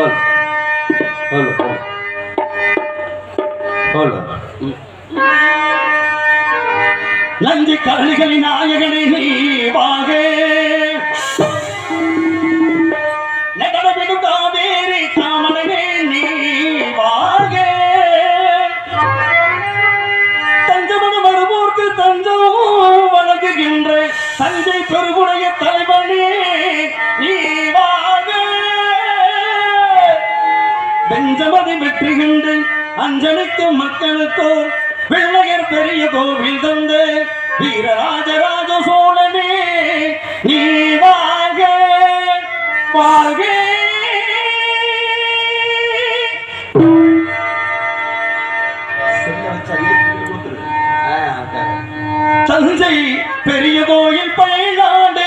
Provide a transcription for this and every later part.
Whole whole whole ம். நஞ்சு கரணிகளின் நாயகனே நீ வாக நகரவிடும் காவேரி காமனே நீ தஞ்சமன மறுபோர்க்கு வருவோர்க்கு தஞ்சம் வழங்குகின்ற தஞ்ச பெஞ்சமதி வெற்றி அஞ்சலிக்கு மக்களுக்கோ வெள்ளையர் பெரிய கோவில் தந்த வீரராஜராஜ சோழனே நீ வாழ்க வாழ்க. தஞ்சை பெரிய கோயில் பழையாண்டு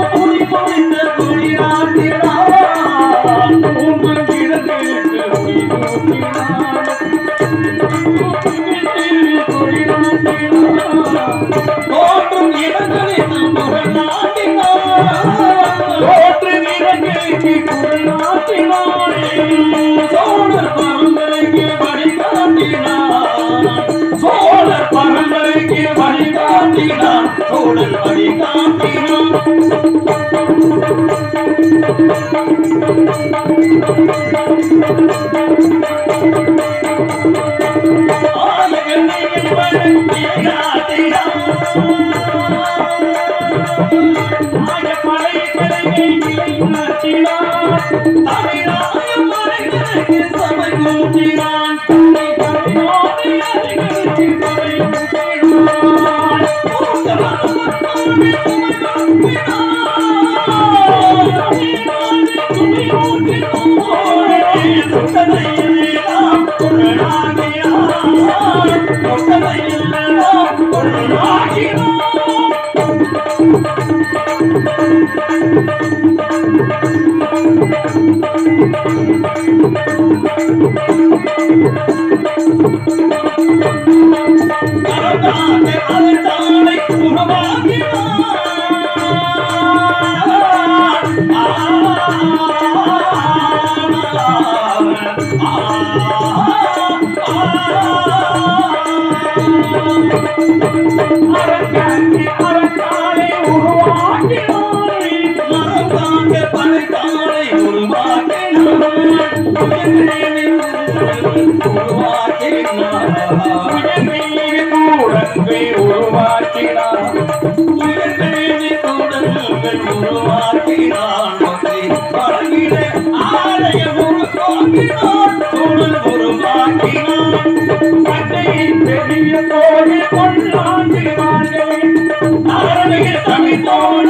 தோற்றும் இடங்களில் Thank you. பெரிய தோழி கொண்டாண்டு வாழ்வே ஆரணியில் தமிழ் தோழ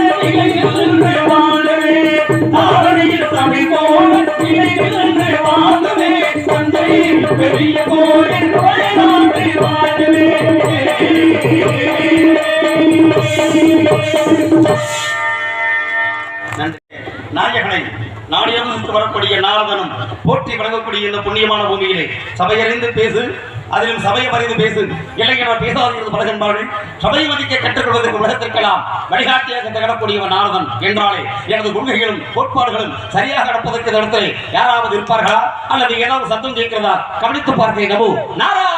நாயகனை நாடியிருந்து வரக்கூடிய நாரதனும் போற்றி வழங்கக்கூடிய இந்த புண்ணியமான பூமியிலே சபையறிந்து பேசு. அதிலும் சபையை மறைந்து பேசு. இளைஞர் பேசாதிருந்த பழகின்பார்கள் சபை மதிக்க கற்றுக்கொள்வதற்கு உலகத்திற்கெல்லாம் வழிகாட்டியாக திகழக்கூடியவன் நாரதன் என்றாலே எனது கொள்கைகளும் கோட்பாடுகளும் சரியாக நடப்பதற்கு இந்த யாராவது இருப்பார்களா? அல்லது ஏதாவது சத்தம் கேட்கிறதா? கவனித்து பார்க்கிறேன் நபு நாராயண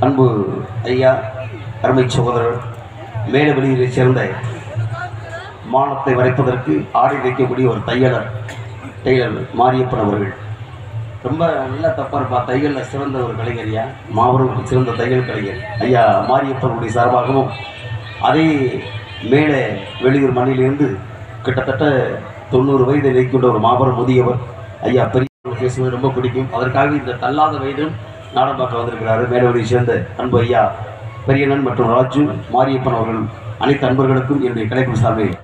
அன்பு ஐயா அருமை சகோதரர் மேலவெளியிலே சேர்ந்த மானத்தை வரைப்பதற்கு ஆடை வைக்கக்கூடிய ஒரு தையலர் டெய்லர் மாரியப்பன் அவர்கள். ரொம்ப நல்லா தப்பாக இருப்பா தையலில் சிறந்த ஒரு கலைஞரியா? மாபெரும் சிறந்த தையல் கலைஞர். ஐயா மாரியப்பனுடைய சார்பாகவும் அதே மேலே வெளியூர் மண்ணிலிருந்து கிட்டத்தட்ட தொண்ணூறு வயதை இருக்கின்ற ஒரு மாபெரும் முதியவர் ஐயா பெரிய பேசுவது ரொம்ப பிடிக்கும். அதற்காக இந்த தள்ளாத வயதிலும் நாடகம் பார்க்க வந்திருக்கிறாரு. மேலவரை சேர்ந்த அன்பு ஐயா பெரியண்ணன் மற்றும் ராஜு மாரியப்பன் அவர்கள் அனைத்து அன்பர்களுக்கும் என்னுடைய கலைக்குழு சார்பில்